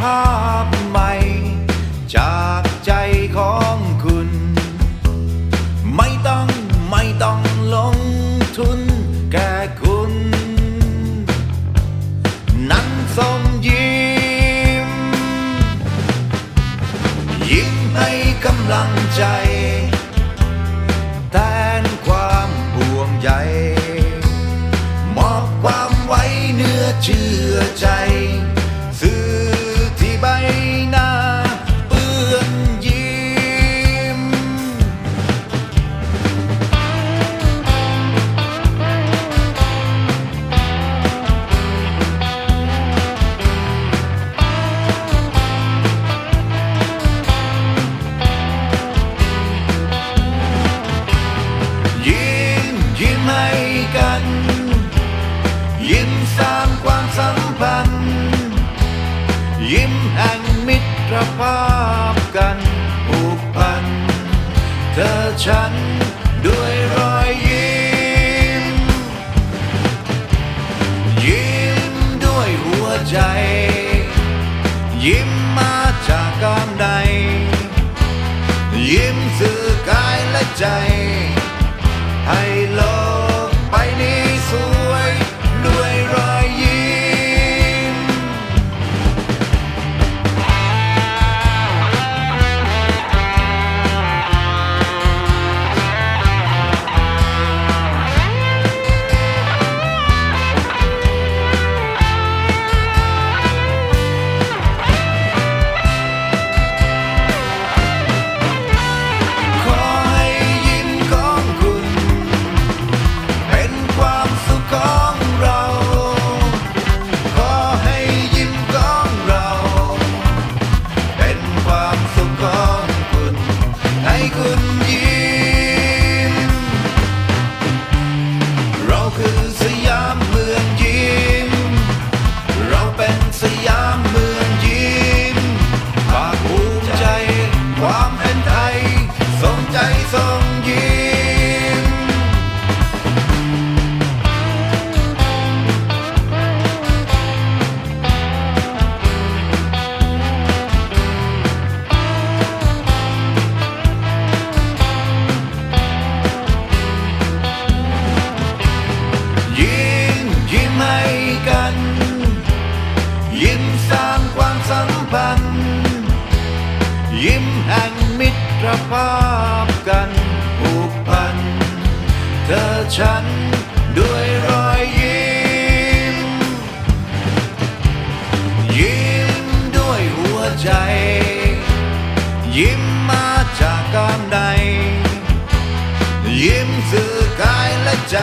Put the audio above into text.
ภาพใหม่ จากใจของคุณ ไม่ต้องไม่ต้องลงทุนแก่คุณ นั้นสมยิ้ม ยิ้มให้กำลังใจ แทนความห่วงใยมอบความไว้เนื้อเชื่อใจ ยิ้มสร้างความสัมพันธ์ ยิ้มแห่งมิตรภาพกันผูกพัน เธอฉันด้วยรอยยิ้ม ยิ้มด้วยหัวใจ ยิ้มมาจากกามใด ยิ้มสื่อกายและใจ ให้โลก ยิ้มให้กัน ยิ้มสร้างความสัมพันธ์ ยิ้มแห่งมิตรภาพกันผูกพัน เธอฉันด้วยรอยยิ้ม ยิ้มด้วยหัวใจ ยิ้มมาจากกามใด ยิ้มสื่อกายและใจ